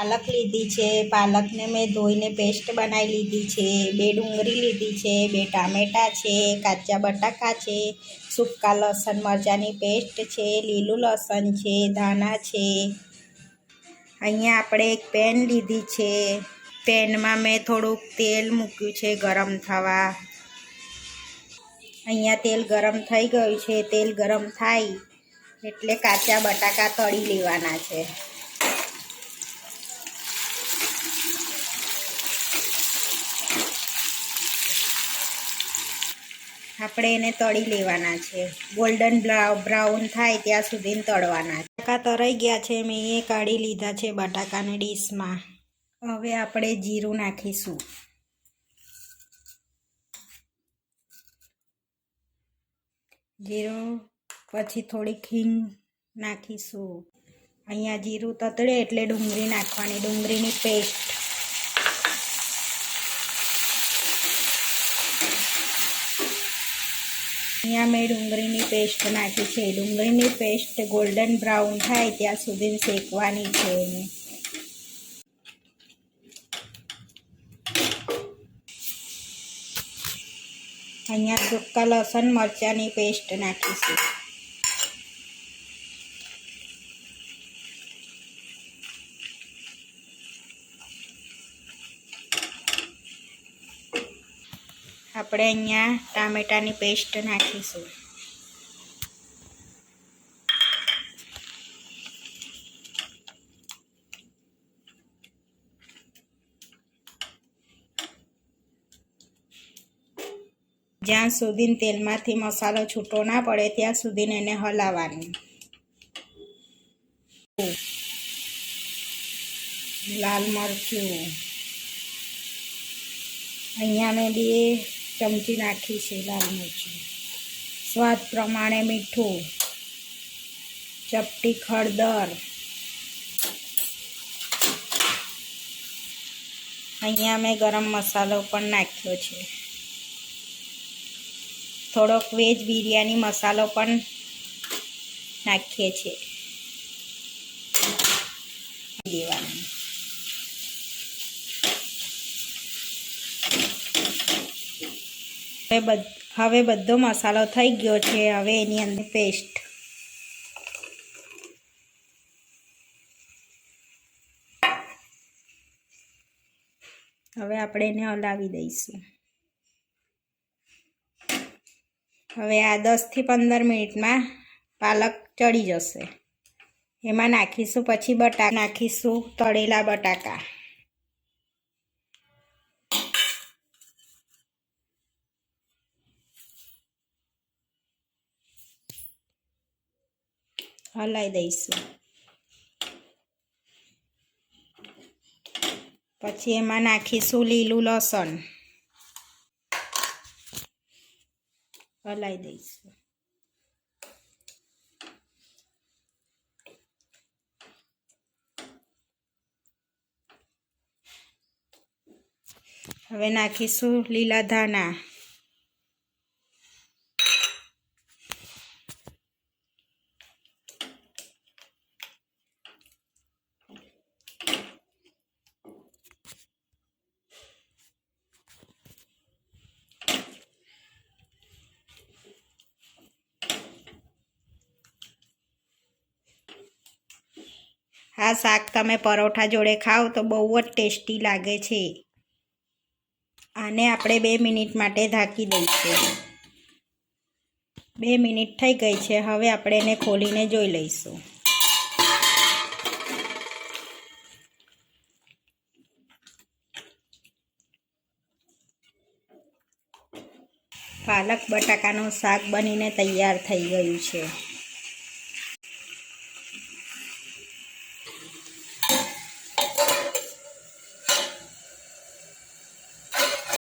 પાલક લીધી છે. પાલકને મેં ધોઈને પેસ્ટ બનાવી લીધી છે. બે ડુંગળી લીધી છે, બે ટામેટાં છે, કાચા બટાકા છે, સૂકા લસણ, મરચાંની પેસ્ટ છે, લીલું લસણ છે, ધાણા છે. અહીંયા આપણે એક પેન લીધી છે. પેનમાં મેં થોડુંક તેલ મૂક્યું છે ગરમ થવા. અહીંયા તેલ ગરમ થઈ ગયું છે. તેલ ગરમ થાય એટલે કાચા બટાકા તળી લેવાના છે. આપણે એને તળી લેવાના છે. ગોલ્ડન બ્રાઉન થાય ત્યાં સુધી તળવાના બટાકા તરાઈ ગયા છે મેં એ કાઢી લીધા છે બટાકાની ડીશમાં. હવે આપણે જીરું નાખીશું. જીરું પછી થોડીક હિંગ નાખીશું. અહીંયા જીરું તતડે એટલે ડુંગળી નાખવાની ડુંગળીની પેસ્ટ અહીંયા મેં ડુંગળીની પેસ્ટ નાખી છે. ડુંગળીની પેસ્ટ ગોલ્ડન બ્રાઉન થાય ત્યાં સુધી શેકવાની છે એને. અહીંયા સુકા લસણ, મરચાંની પેસ્ટ નાખીશું આપણે અહીંયા ટામેટાની પેસ્ટ નાખીશું. જ્યાં સુધી તેલમાંથી મસાલો છૂટો ના પડે, ત્યાં સુધી એને હલાવવાનું. લાલ મરચું. અહીંયા મેં બે ચમચી નાખી છે, લાલ મરચું. સ્વાદ પ્રમાણે મીઠું, ચપટી ખળદર. અહીંયા મેં ગરમ મસાલો પણ નાખ્યો છે. થોડોક વેજ બિરયાની મસાલો પણ નાખીએ છીએ. દેવાનું હવે બધ હવે બધો મસાલો થઈ ગયો છે, હવે એની અંદર પેસ્ટ હવે આપણે એને હલાવી દઈશું. હવે આ દસથી પંદર મિનિટમાં પાલક ચડી જશે. એમાં નાખીશું પછી બટાકા નાખીશું તળેલા બટાકા. હલાવી દઈશું. પછી એમાં નાખીશું લીલું લસણ. હલાવી દઈશું. હવે નાખીશું લીલા ધાણા. આ શાક તમે પરોઠા જોડે ખાઓ તો બહુ જ ટેસ્ટી લાગે છે. આને આપણે બે મિનિટ માટે ઢાંકી દઈશું. બે મિનિટ થઈ ગઈ છે, હવે આપણે એને ખોલીને જોઈ લઈશું. પાલક બટાકાનું શાક બનીને તૈયાર થઈ ગયું છે.